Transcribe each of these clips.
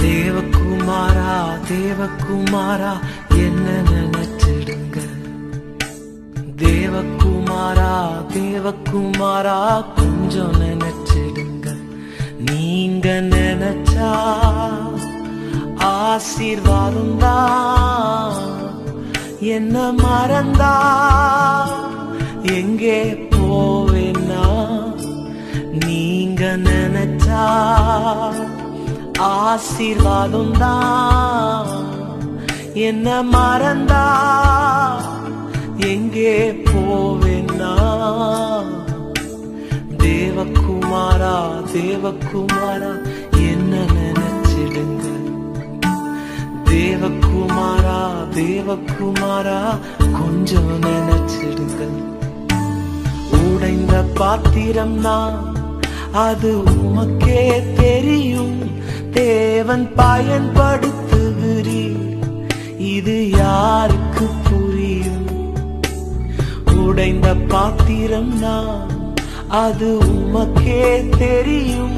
தேவகுமாரா தேவகுமாரா என்ன தேவக்குமாரா தேவக்குமாரா கொஞ்சம் நினைச்சிடுங்க. நீங்க நினைச்சா ஆசீர்வாதம் தான். என்ன மறந்தா? எங்கே போவேன்னா நீங்க நினைச்சா ஆசீர்வாதம் தான். என்ன மறந்தா? எங்கே போவேன்னா? தேவகுமாரா தேவகுமாரா என்ன நினைச்சிடுங்க. தேவகுமாரா தேவகுமாரா கொஞ்சம் நினைச்சிடுங்க. உடைந்த பாத்திரம் தான் அது உமக்கே தெரியும். தேவன் பயன்படுத்துகிறீர். இது யாருக்கு நிறைந்த பாத்திரம் நான். அது உமக்கே தெரியும்.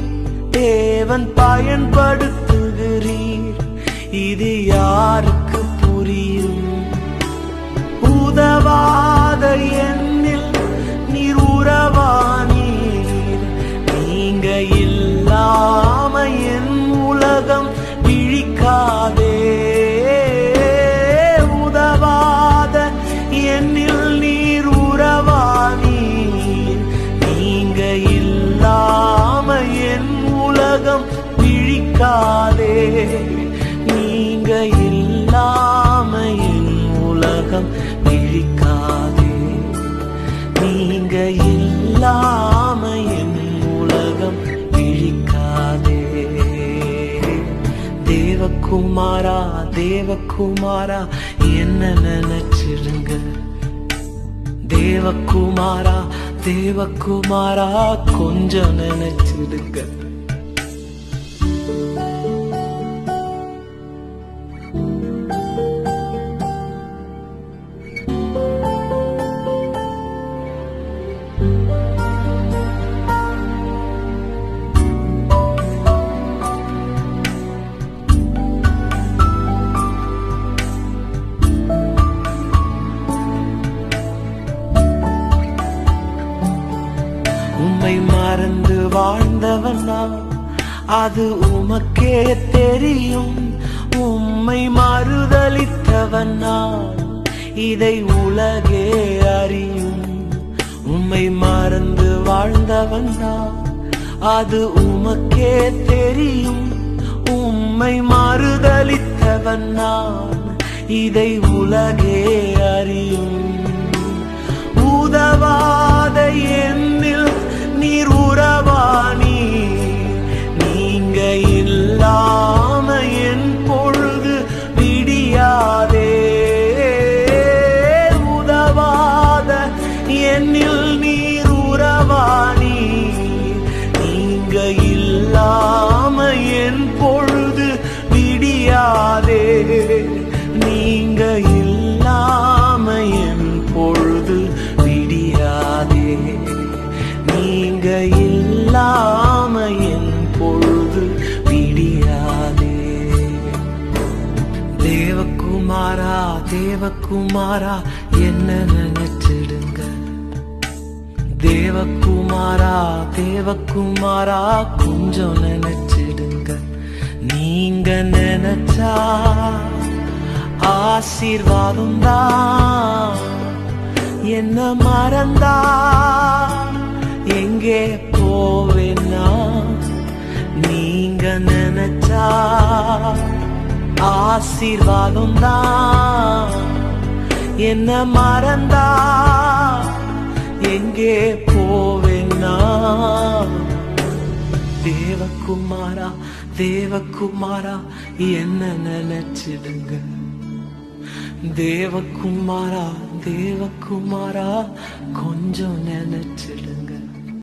தேவன் பயன்படுத்துகிறீர். இது யாருக்கு புரியும்? குமாரா தேவகுமாரா என்ன நினைச்சிருங்க? தேவகுமாரா தேவகுமாரா கொஞ்சம் நினைச்சிருங்க. அது உமக்கே தெரியும். உம்மை மறுதளித்தவன் நான். இதை உலகே அறியும். உம்மை மறந்து வாழ்ந்தவன் நான். அது உமக்கே தெரியும். உம்மை மறுதளித்தவன் நான். இதை உலகே அறியும். உதவாத என் என் பொழுது விடியாதே. தேவகுமாரா தேவகுமாரா என்ன நினைச்சிடுங்க? தேவகுமாரா தேவகுமாரா கொஞ்சம் நினைச்சிடுங்க. நீங்க நினைச்சா ஆசீர்வாதம் தான். என்ன மறந்தா? எங்கே போவே? ஆசீர்வாதம் தான். என்ன மறந்தா? எங்கே போவேன்னா தேவகுமாரா தேவகுமாரா என்ன நினைச்சிடுங்க? தேவகுமாரா தேவகுமாரா கொஞ்சம் நினைச்சிடுங்க.